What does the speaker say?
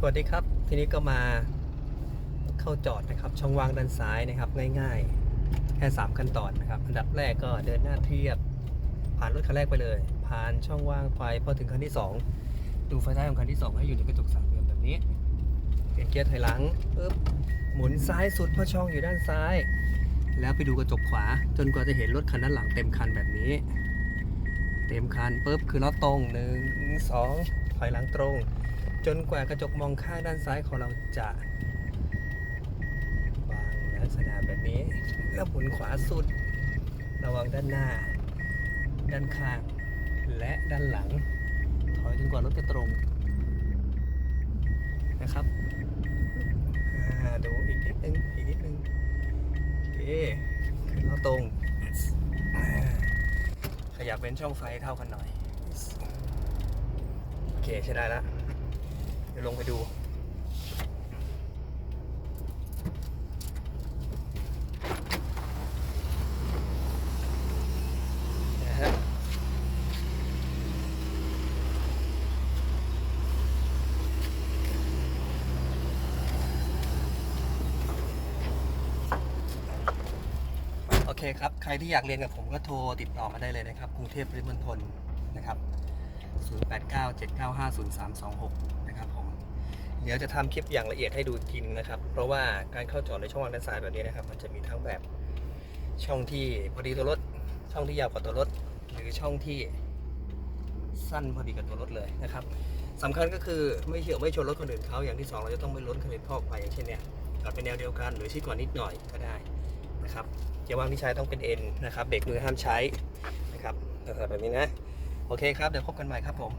สวัสดีครับ ทีนี้ก็มาเข้าจอดนะครับ ช่องว่างด้านซ้ายนะครับ ง่ายๆ แค่ 3 ขั้นตอนนะครับ อันดับแรกก็เดินหน้าเทียบ ผ่านรถคันแรกไปเลย ผ่านช่องว่างไปพอถึงคันที่ 2 ดูไฟท้ายของคันที่ 2 ให้อยู่ในกระจกสามเหลี่ยมแบบนี้เปลี่ยนเกียร์ถอยหลังปึ๊บหมุนซ้ายสุดเพราะช่องอยู่ด้านซ้าย แล้วไปดูกระจกขวา จนกว่าจะเห็นรถคันด้านหลังเต็มคันแบบนี้ เต็มคันปุ๊บคือล้อตรงหนึ่งสองถอยหลังตรง จนกว่ากระจกมองข้างด้านซ้ายของเราจะวางลักษณะแบบนี้ แล้วหมุนขวาสุด ระวังด้านหน้า ด้านข้าง และด้านหลัง ถอยจนกว่ารถจะตรง นะครับดูอีกนิดนึง อีกนิดนึง โอเคขึ้นล้อตรง ขยับเป็นช่องไฟเท่ากันหน่อย โอเคใช้ได้แล้ว ดี๋ยวลงไปดู นะฮะ โอเคครับ ใครที่อยากเรียนกับผมก็โทรติดต่อมาได้เลยนะครับ กรุงเทพปริมณฑลนะครับ 0897950326 นะครับผม เดี๋ยวจะทำคลิปอย่างละเอียดให้ดูอีกทีนึงนะครับ เพราะว่าการเข้าจอดในช่องว่างด้านซ้ายแบบนี้นะครับ มันจะมีทั้งแบบช่องที่พอดีตัวรถ ช่องที่ยาวกว่าตัวรถ หรือช่องที่สั้นพอดีกับตัวรถเลยนะครับสำคัญก็คือไม่เฉียวไม่ชนรถคนอื่นเขาอย่างที่สองเราจะต้องไม่ล้นคันอื่นเข้าไปอย่างเช่นเนี้ยจอดเป็นแนวเดียวกันหรือชิดกว่านิดหน่อยก็ได้นะครับเกียร์ว่างที่ใช้ต้องเป็น N นนะครับเบรกมือห้ามใช้นะครับแบบนี้นะโอเคครับเดี๋ยวพบกันใหม่ครับผม